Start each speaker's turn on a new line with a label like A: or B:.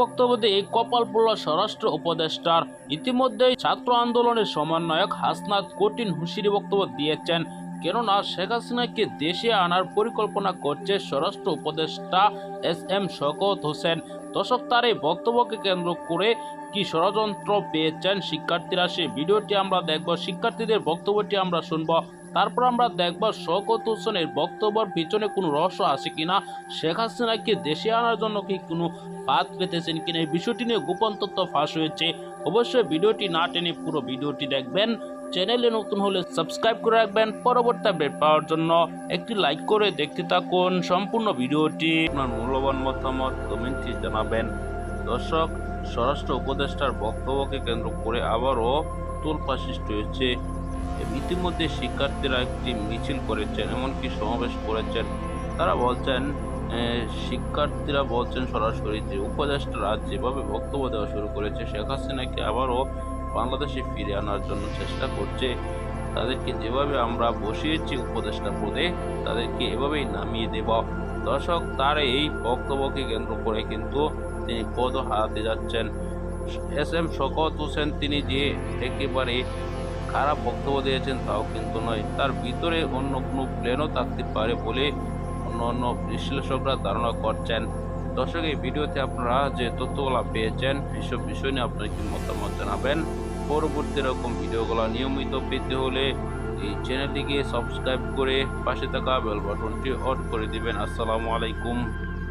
A: বক্তব্য এই কপাল পড়ল স্বরাষ্ট্র উপদেষ্টার ইতিমধ্যেই ছাত্র আন্দোলনের সমন্বয়ক হাসনাত কঠিন হুঁশিয়ারি বক্তব্য দিয়েছেন। কেননা শেখ হাসিনাকে দেশে আনার পরিকল্পনা করছে স্বরাষ্ট্র উপদেষ্টা এস এম শকত হোসেন। দর্শক, তার এই বক্তব্যকে কেন্দ্র করে কি ষড়যন্ত্র পেয়েছেন শিক্ষার্থীরা, সেই ভিডিওটি আমরা দেখব। শিক্ষার্থীদের বক্তব্যটি আমরা শুনব। তারপর আমরা দেখব শওকত হোসেনের বক্তব্যের পিছনে কোনো রহস্য আছে কিনা। শেখ হাসিনাকে দেশে আনার জন্য কি কোনো পাত পেতেছেন কিনা এই বিষয়টি নিয়ে গোপন তথ্য ফাঁস হয়েছে। অবশ্যই ভিডিওটি না টেনে পুরো ভিডিওটি দেখবেন। চ্যানেলে নতুন হলে সাবস্ক্রাইব করে রাখবেন। পরবর্তী আপডেট পাওয়ার জন্য একটি লাইক করে দেখতে থাকুন। সম্পূর্ণ ভিডিওটি আপনার মূল্যবান মতামত কমেন্টে জানাবেন। দর্শক, স্বরাষ্ট্র উপদেষ্টার বক্তব্যকে কেন্দ্র করে আবারও তোলপা সৃষ্টি হয়েছে। ইতিমধ্যে শিক্ষার্থীরা একটি মিছিল করেছেন এমনকি সমাবেশ করেছেন। তারা বলছেন শিক্ষার্থীরা বলছেন সরাসরি যে উপদেষ্টারা যেভাবে বক্তব্য দেওয়া শুরু করেছে, শেখ হাসিনাকে আবারও বাংলাদেশে ফিরে আনার জন্য চেষ্টা করছে। তাদেরকে যেভাবে আমরা বসিয়েছি উপদেষ্টা পদে, তাদেরকে এভাবেই নামিয়ে দেব। দর্শক, তার এই বক্তব্যকে কেন্দ্র করে কিন্তু তিনি পদ হারাতে যাচ্ছেন। এস এম শকত হোসেন, তিনি যে একেবারে খারাপ বক্তব্য দিয়েছেন, তাও কিন্তু নয়। তার ভিতরে অন্য কোনো প্ল্যানও থাকতে পারে বলে অন্য অন্য বিশ্লেষকরা ধারণা করছেন। দর্শক, এই ভিডিওতে আপনারা যে তথ্যগুলো পেয়েছেন এসব বিষয় নিয়ে আপনার কি মতামত জানাবেন? পরবর্তী এরকম ভিডিওগুলো নিয়মিত পেতে হলে এই চ্যানেলটিকে সাবস্ক্রাইব করে পাশে থাকা বেল বাটনটি অন করে দিবেন। আসসালামু আলাইকুম।